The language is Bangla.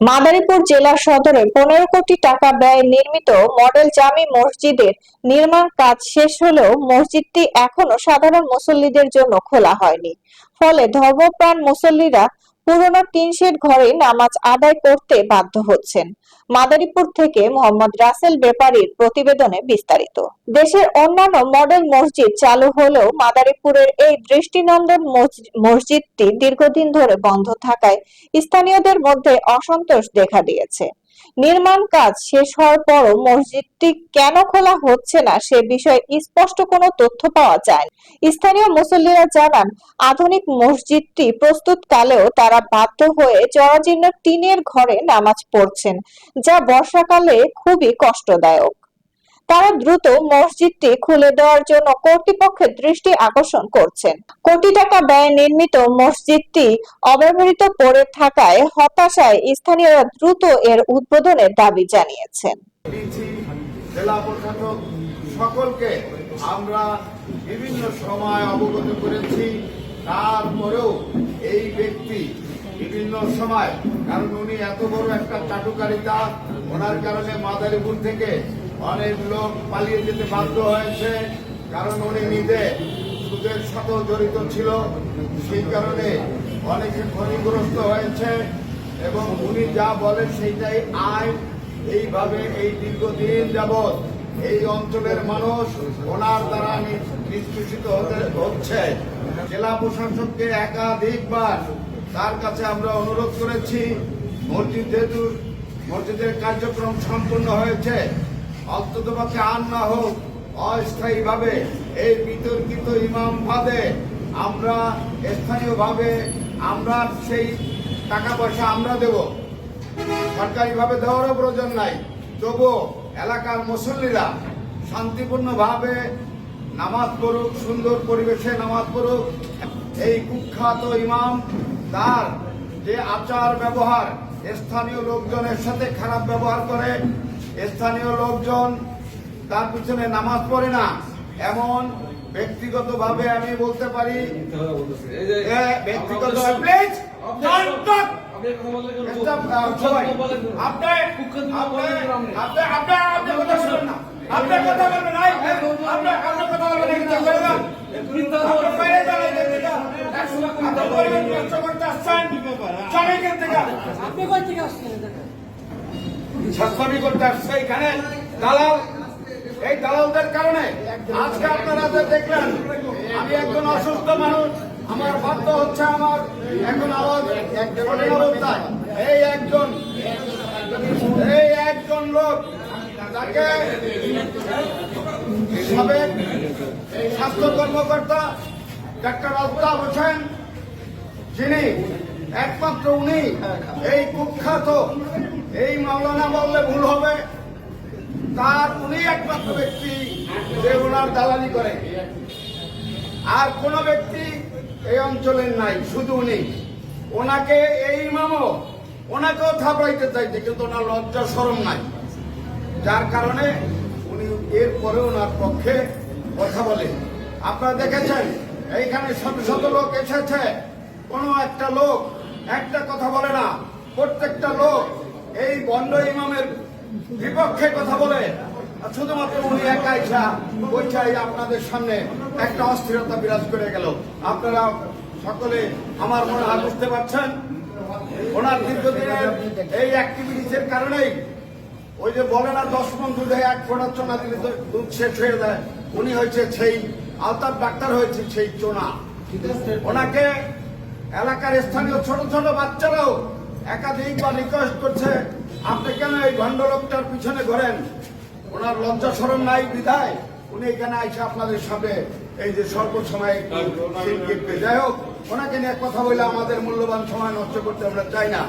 মাদারীপুর জেলা সদরে পনেরো কোটি টাকা ব্যয়ে নির্মিত মডেল জামি মসজিদের নির্মাণ কাজ শেষ হলেও মসজিদটি এখনও সাধারণ মুসল্লিদের জন্য খোলা হয়নি। ফলে ধর্মপ্রাণ মুসল্লিরা পুরনো টিন শেড ঘরে নামাজ আদায় করতে বাধ্য হচ্ছেন। মাদারীপুর থেকে মোহাম্মদ রাসেল ব্যাপারীর প্রতিবেদনে বিস্তারিত। দেশের অন্যান্য মডেল মসজিদ চালু হলেও মাদারীপুরের এই দৃষ্টিনন্দন মসজি- মসজিদটি দীর্ঘদিন ধরে বন্ধ থাকায় স্থানীয়দের মধ্যে অসন্তোষ দেখা দিয়েছে। নির্মাণ কাজ শেষ হওয়ার পরও মসজিদটি কেন খোলা হচ্ছে না সে বিষয়ে স্পষ্ট কোনো তথ্য পাওয়া যায়। স্থানীয় মুসল্লিরা জানান, আধুনিক মসজিদটি প্রস্তুতকালেও তারা বাধ্য হয়ে জরাজীর্ণ টিনের ঘরে নামাজ পড়ছেন, যা বর্ষাকালে খুবই কষ্টদায়ক তারা দ্রুত মসজিদটি খুলে দেওয়ার জন্য কর্তৃপক্ষের দৃষ্টি আকর্ষণ করছেন। কোটি টাকা ব্যয়ে নির্মিত মসজিদটি অব্যবহৃত পড়ে থাকায় হতাশায় স্থানীয়রা দ্রুত এর উদ্বোধনের দাবি জানিয়েছেন। জেলা প্রশাসক, সকলকে আমরা বিভিন্ন সময় অবগত করেছি। তারপরেও এই ব্যক্তি বিভিন্ন সময়, কারণ উনি এত বড় একটা চাটুকারিতা, ওনার কারণে মাদারীপুর থেকে অনেক লোক পালিয়ে যেতে বাধ্য হয়েছে। কারণ উনি নিজে সুদের সাথেও জড়িত ছিল। সেই কারণে অনেকে ক্ষতিগ্রস্ত হয়েছে এবং উনি যা বলেন সেইটাই আইন। এইভাবে এই দীর্ঘদিন যাবৎ এই অঞ্চলের মানুষ ওনার দ্বারা নি- নিষ্পেষিত হতে হচ্ছে। জেলা প্রশাসককে একাধিকবার তার কাছে আমরা অনুরোধ করেছি। মসজিদ যেহেতু মসজিদের কার্যক্রম সম্পূর্ণ হয়েছে অন্তত পক্ষে আর না হোক, অস্থায়ীভাবে এই বিতর্কিত ইমাম বাদে আমরা স্থানীয়ভাবে আমরা সেই টাকা পয়সা আমরা দেব। সরকারিভাবে দেওয়ারও প্রয়োজন নাই। তবু এলাকার মুসল্লিরা শান্তিপূর্ণভাবে নামাজ পড়ুক, সুন্দর পরিবেশে নামাজ পড়ুক। এই কুখ্যাত ইমাম, তার যে আচার ব্যবহার স্থানীয় লোকজনের সাথে খারাপ ব্যবহার করে স্থানীয় লোকজন তার পিছনে নামাজ পড়ে না এমন ব্যক্তিগতভাবে আমি বলতে পারি ব্যক্তিগত uh। আপনি কই থেকে আসছেন? ছাত্রী করতে আসছে এখানে। দালাল, এই দালালদের কারণে আজকে আপনারা যে দেখলেন, আমি একজন অসুস্থ মানুষ, আমার বাধ্য হচ্ছে আমার এখন আওয়াজ এই একজন এই একজন লোক তাকে সাবেক স্বাস্থ্য কর্মকর্তা ডাক্তার আলতাফ হোসেন, যিনি একমাত্র উনি এই কুখ্যাত এই মাওলানা বললে ভুল হবে। তার উনি একমাত্র ব্যক্তি যে ওনার দালালি করে। আর কোন ব্যক্তি এই অঞ্চলের নাই, শুধু উনি। ওনাকে এই ইমামও, ওনাকেও থাপড়াইতে চাইছে, কিন্তু ওনার লজ্জা সরম নাই। যার কারণে উনি এরপরে ওনার পক্ষে কথা বলে। আপনারা দেখেছেন, এইখানে শত শত লোক এসেছে। কোনো একটা লোক একটা কথা বলে না। প্রত্যেকটা লোক এই বন্ড ইমামের বিপক্ষে কথা বলে শুধুমাত্র উনি একা ইচ্ছা ওইটাই আপনাদের সামনে একটা অস্থিরতা বিরাজ করে গেল। আপনারা সকলে আমার মনে হয় বুঝতে পারছেন ওনার দীর্ঘদিনের এই অ্যাক্টিভিটিসের কারণেই ওই যে বলে না দশ মন দুধে এক ফোঁটা চোনা দিলে দুধ শেষ হয়ে যায়। উনি হয়েছে সেই আলতার ডাক্তার হয়েছে সেই চোনা। ওনাকে এলাকার স্থানীয় ছোট ছোট বাচ্চারাও একাধিকবার রিকোয়েস্ট করছে আপনি কেন এই ভণ্ডলোকটার পিছনে ঘোরেন? ওনার লজ্জা সরম নাই বিধায় উনি এখানে আইসে আপনাদের সামনে এই যে স্বল্প সময় যাই হোক ওনাকে নিয়ে কথা বলে আমাদের মূল্যবান সময় নষ্ট করতে আমরা চাই না।